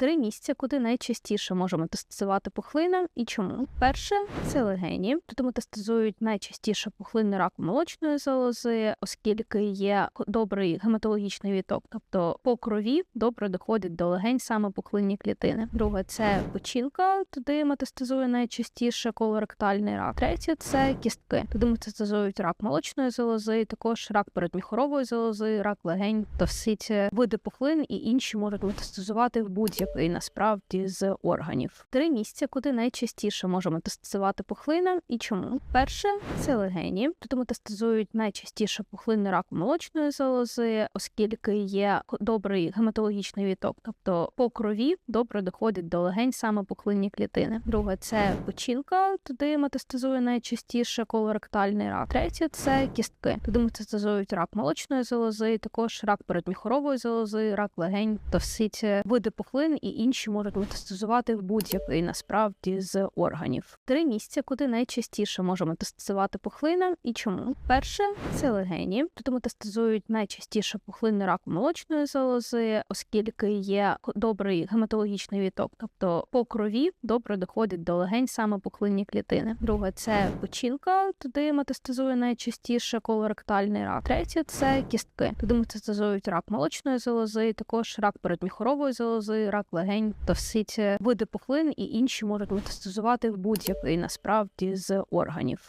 Три місця, куди найчастіше можемо метастазувати пухлина і чому. Перше це легені. Тут метастазують найчастіше пухлини раку молочної залози, оскільки є добрий гематологічний відток, тобто по крові добре доходить до легень саме пухлинні клітини. Друге це печінка, туди метастазує найчастіше колоректальний рак. Третє це кістки. Туди метастазують рак молочної залози, також рак передміхорової залози, рак легень, то всі ці види пухлин і інші можуть метастазувати в будь-який насправді з органів. Три місця, куди найчастіше може метастазувати пухлина і чому. Перше це легені. Тут метастазують найчастіше пухлини раку молочної залози, оскільки є добрий гематологічний відток, тобто по крові добре доходить до легень саме пухлинні клітини. Друге це печінка, туди метастазує найчастіше колоректальний рак. Третє це кістки. Туди метастазують рак молочної залози, також рак передміхорової залози, рак легень, то ці види пухлин і інші можуть метастазувати в будь-який насправді з органів. Три місця, куди найчастіше може метастазувати пухлина і чому. Перше це легені. Тут метастазують найчастіше пухлини раку молочної залози, оскільки є добрий гематологічний відток, тобто по крові добре доходить до легень саме пухлинні клітини. Друге це печінка, туди метастазує найчастіше колоректальний рак. Третє це кістки. Туди метастазують рак молочної залози, також рак передміхорової залози, рак легень, то види пухлин і інші можуть метастазувати будь-який насправді з органів.